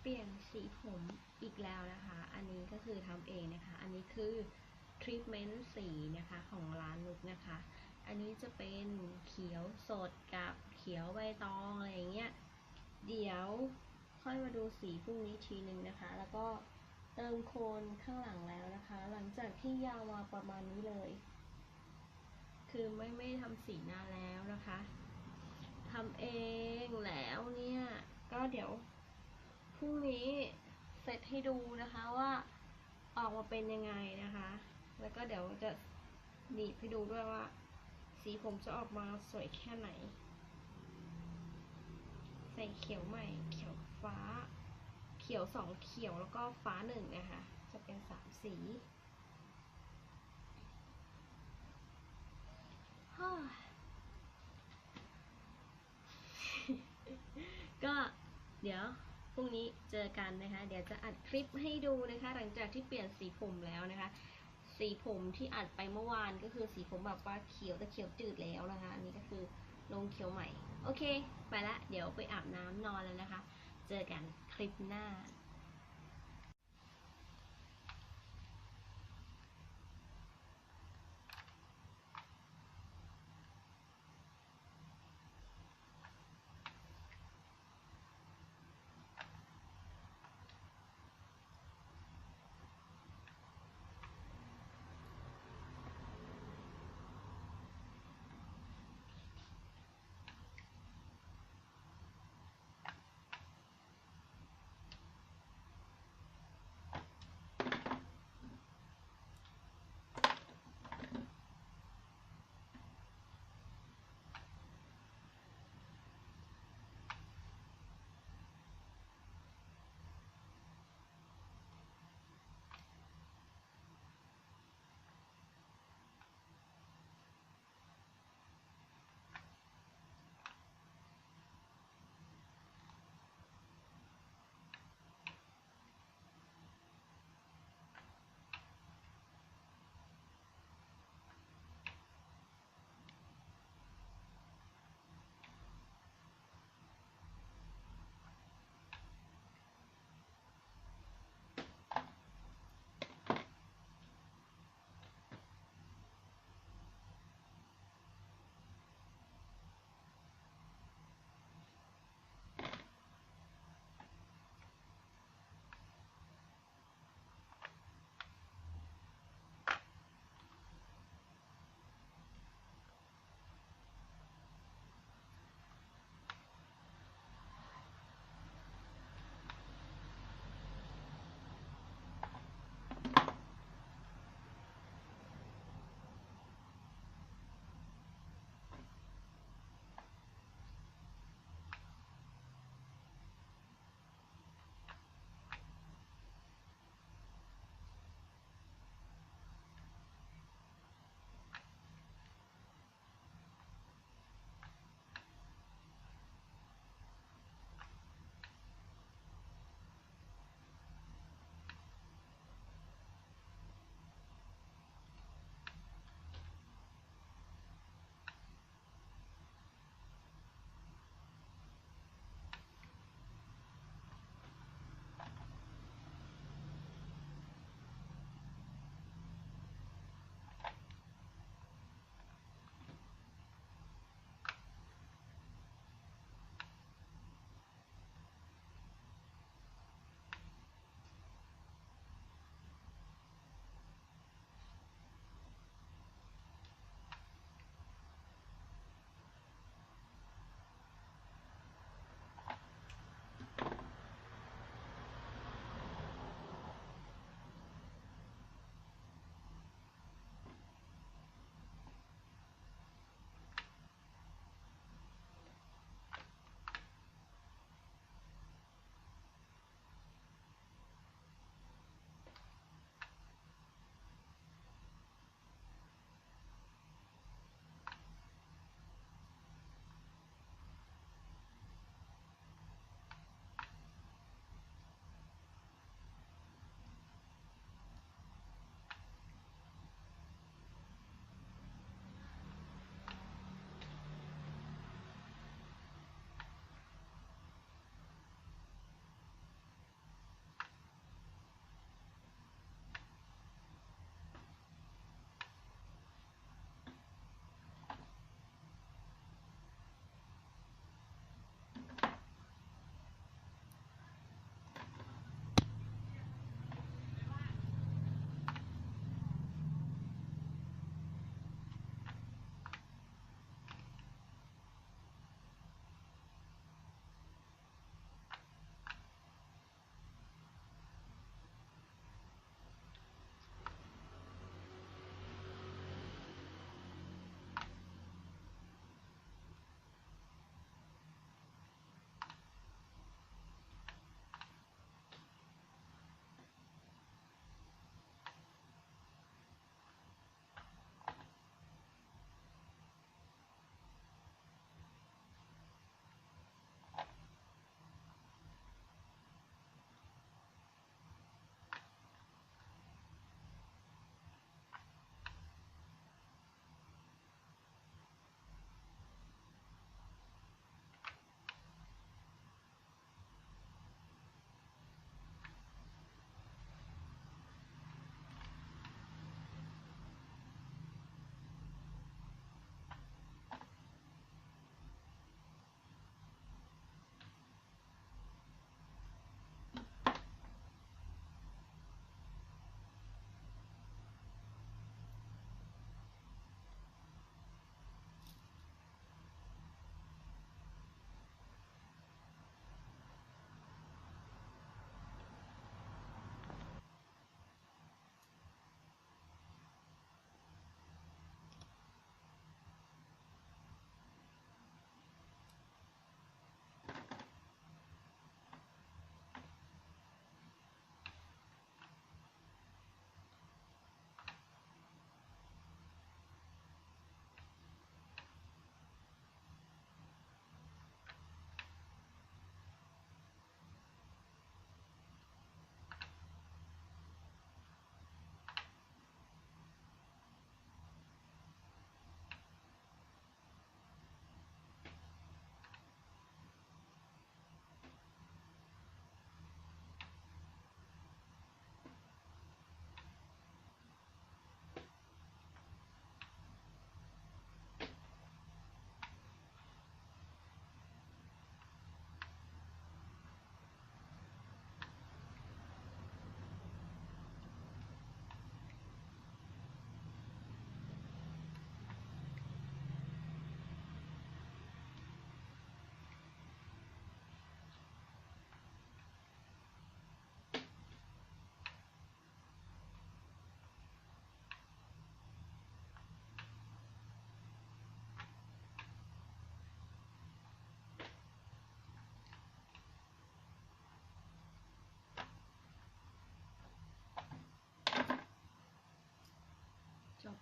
เปลี่ยนสีผมอีกแล้วนะคะ อันนี้ก็คือทำเองนะคะ อันนี้คือทรีทเมนต์สีนะคะของร้านนุกนะคะ อันนี้จะเป็นเขียวสดกับเขียวใบตองอะไรอย่างเงี้ย เดี๋ยวค่อยมาดูสีพรุ่งนี้ทีนึงนะคะ แล้วก็เติมโคนข้างหลังแล้วนะคะ หลังจากที่ยาวมาประมาณนี้เลย คือไม่ไม่ทำสีหน้าแล้วนะคะทำเองแล้วเนี่ย ก็เดี๋ยว พรุ่งนี้เสร็จให้ดูนะคะว่าออกมาเป็นยังไงนะคะ แล้วก็เดี๋ยวจะหนีบให้ดูด้วยว่า สีผมจะออกมาสวยแค่ไหน ใส่เขียวใหม่ เขียวฟ้า เขียวสองเขียวแล้วก็ฟ้าหนึ่งนะคะ จะเป็นสามสีก็เดี๋ยว รุ่งนี้เจอกันนะคะ เดี๋ยวจะอัดคลิปให้ดูนะคะ หลังจากที่เปลี่ยนสีผมแล้วนะคะ สีผมที่อัดไปเมื่อวานก็คือสีผมแบบว่าเขียวแต่เขียวจืดแล้วนะคะ อันนี้ก็คือลงเขียวใหม่ โอเค ไปละ เดี๋ยวไปอาบน้ำนอนแล้วนะคะ เจอกันคลิปหน้า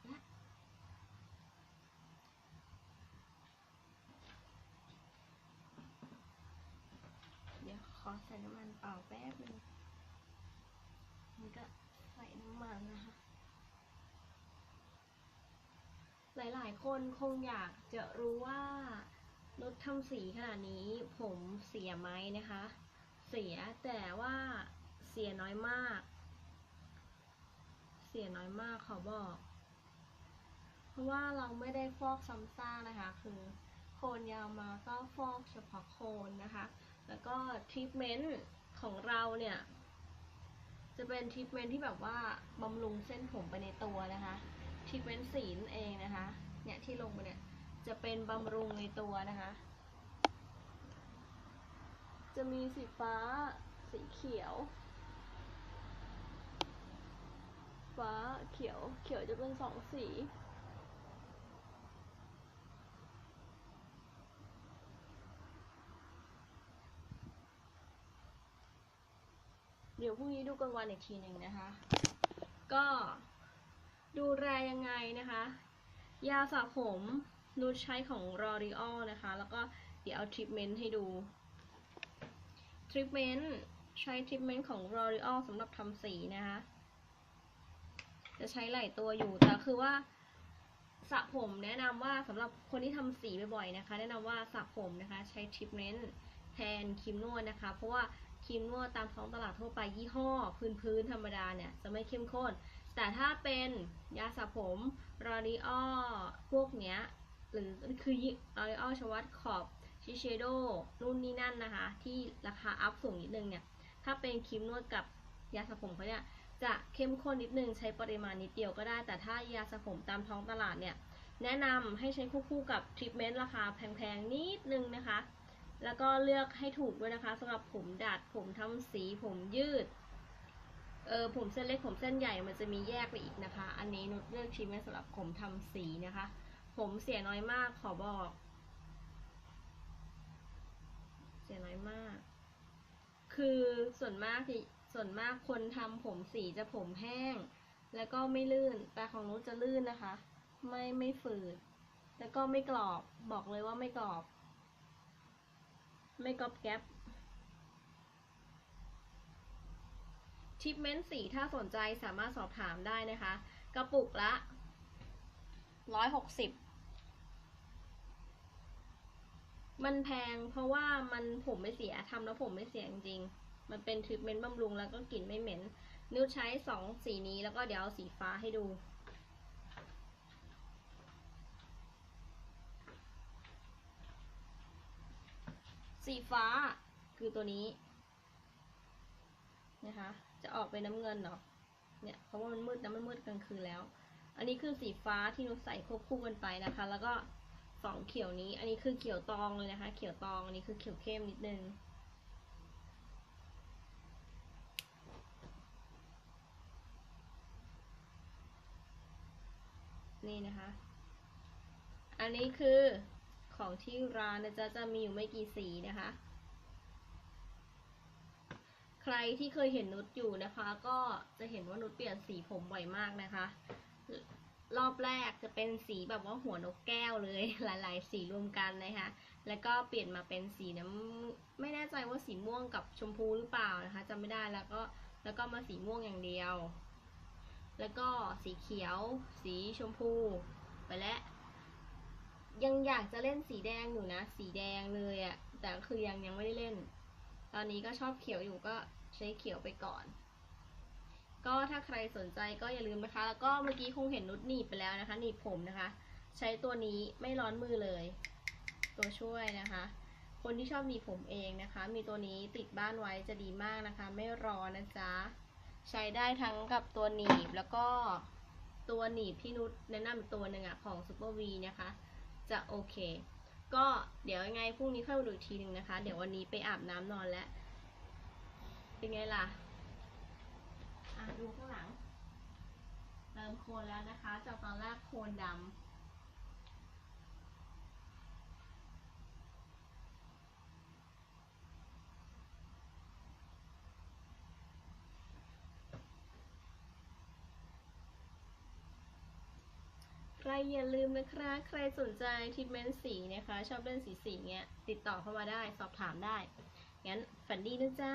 ล้วเดี๋ยวขอใส่น้ำมันเปล่าแป๊บนึงมันก็ใส่น้ำมันนะคะ หลายๆ คนคงอยากจะรู้ว่ารถทำสีขนาดนี้ผมเสียไหมนะคะ เสียแต่ว่าเสียน้อยมาก เสียน้อยมากขอบอก ราะว่าเราไม่ได้ฟอกซ้ำซากนะคะ คือโคนยาวมาก็ฟอกเฉพาะโคนนะคะ แล้วก็ทรีทเมนต์ของเราเนี่ย จะเป็นทรีทเมนต์ที่แบบว่าบำรุงเส้นผมไปในตัวนะคะทรีทเมนต์สีนเองนะคะ เนี่ยที่ลงไปเนี่ยจะเป็นบำรุงในตัวนะคะ จะมีสีฟ้า สีเขียว ฟ้าเขียว เขียวจะเป็นสองสี ดี๋ยวพรุ่งนี้ดูกลางวันอีกทีหนึ่งนะคะ ก็ดูแลยังไงนะคะ ยาสระผมนูใช้ของ L'Oreal นะคะ แล้วก็เดี๋ยวเอาทรีทเมนต์ให้ดูทรีทเมนต์ใช้ทรีทเมนต์ของ L'Oreal สำหรับทำสีนะคะ จะใช้หลายตัวอยู่ แต่คือว่าสระผมแนะนำว่าสำหรับคนที่ทำสีบ่อยๆนะคะ แนะนำว่าสระผมนะคะ ใช้ทรีทเมนต์แทนครีมนวดนะคะ เพราะว่า รีมนวดตามท้องตลาดทั่วไปยี่ห้อ พื้นๆธรรมดาเนี่ยจะไม่เข้มข้น แต่ถ้าเป็นยาสระผมรอรีออพวกเนี้ยหรือคือรอรีออชวัตขอบชิเชโดนู่นนี่นั่นนะคะ ที่ราคาอัพสูงนิดนึงเนี่ยถ้าเป็นครีมนวดกับยาสระผมเขาเนี่ยจะเข้มข้นนิดนึงใช้ปริมาณนิดเดียวก็ได้ แต่ถ้ายาสระผมตามท้องตลาดเนี่ยแนะนำให้ใช้คู่ๆกับทรีทเมนต์ราคาแพงๆนิดนึงนะคะ แล้วก็เลือกให้ถูกด้วยนะคะสำหรับผมดัดผมทำสีผมยืดเออผมเส้นเล็กผมเส้นใหญ่มันจะมีแยกไปอีกนะคะ อันนี้นุชเลือกทรีทเมนสำหรับผมทำสีนะคะ ผมเสียน้อยมากขอบอก เสียน้อยมาก คือส่วนมากที่ส่วนมากคนทำผมสีจะผมแห้ง แล้วก็ไม่ลื่น แต่ของนุชจะลื่นนะคะ ไม่ไม่ฝืด แล้วก็ไม่กรอบบอกเลยว่าไม่กรอบ ไม่กรอบแก๊บทิปเมนต์สีถ้าสนใจสามารถสอบถามได้นะคะ กระปุกละร้อยหกสิบมันแพงเพราะว่ามันผมไม่เสียทำแล้วผมไม่เสียจริงๆมันเป็นทรีทเมนต์บำรุงแล้วก็กลิ่นไม่เหม็น นิ้วใช้สองสีนี้แล้วก็เดี๋ยวเอาสีฟ้าให้ดู สีฟ้าคือตัวนี้นะคะ จะออกเป็นน้ำเงินเนาะเนี่ยเพราะว่ามันมืดนะมันมืดกลางคืนแล้ว อันนี้คือสีฟ้าที่นุชใส่ควบคู่กันไปนะคะ แล้วก็สองเขียวนี้ อันนี้คือเขียวตองเลยนะคะ เขียวตองอันนี้คือเขียวเข้มนิดนึงนี่นะคะ อันนี้คือ ของที่ร้านนะจ๊ะจะมีอยู่ไม่กี่สีนะคะ ใครที่เคยเห็นนุชอยู่นะคะ ก็จะเห็นว่านุชเปลี่ยนสีผมบ่อยมากนะคะ รอบแรกจะเป็นสีแบบว่าหัวนกแก้วเลย หลาย ๆ สีรวมกันนะคะ แล้วก็เปลี่ยนมาเป็นสีน้ำไม่แน่ใจว่าสีม่วงกับชมพูหรือเปล่านะคะจำไม่ได้แล้วก็แล้วก็มาสีม่วงอย่างเดียว แล้วก็สีเขียว สีชมพู ไปแล้ว ยังอยากจะเล่นสีแดงอยู่นะ สีแดงเลยอะแต่คือยังยังไม่ได้เล่น ตอนนี้ก็ชอบเขียวอยู่ก็ใช้เขียวไปก่อน ก็ถ้าใครสนใจก็อย่าลืมนะคะ แล้วก็เมื่อกี้คงเห็นนุชหนีบไปแล้วนะคะ หนีบผมนะคะ ใช้ตัวนี้ไม่ร้อนมือเลย ตัวช่วยนะคะ คนที่ชอบหนีบผมเองนะคะ มีตัวนี้ติดบ้านไว้จะดีมากนะคะ ไม่ร้อนนะจ๊ะใช้ได้ทั้งกับตัวหนีบแล้วก็ตัวหนีบที่นุชแนะนำอีกตัวหนึ่งอะของ Super V นะคะ จะโอเค ก็เดี๋ยวยังไงพรุ่งนี้ค่อยมาดูทีหนึ่งนะคะ เดี๋ยววันนี้ไปอาบน้ำนอนแล้ว เป็นไงล่ะ อะดูข้างหลัง เติมโคนแล้วนะคะ จากตอนแรกโคนดำ รอย่าลืมนะคะ ใครสนใจทรีทเมนสีนะคะ ชอบเล่นสีสีเงี้ย ติดต่อเข้ามาได้ สอบถามได้ งั้นฝันดีนะจ๊ะ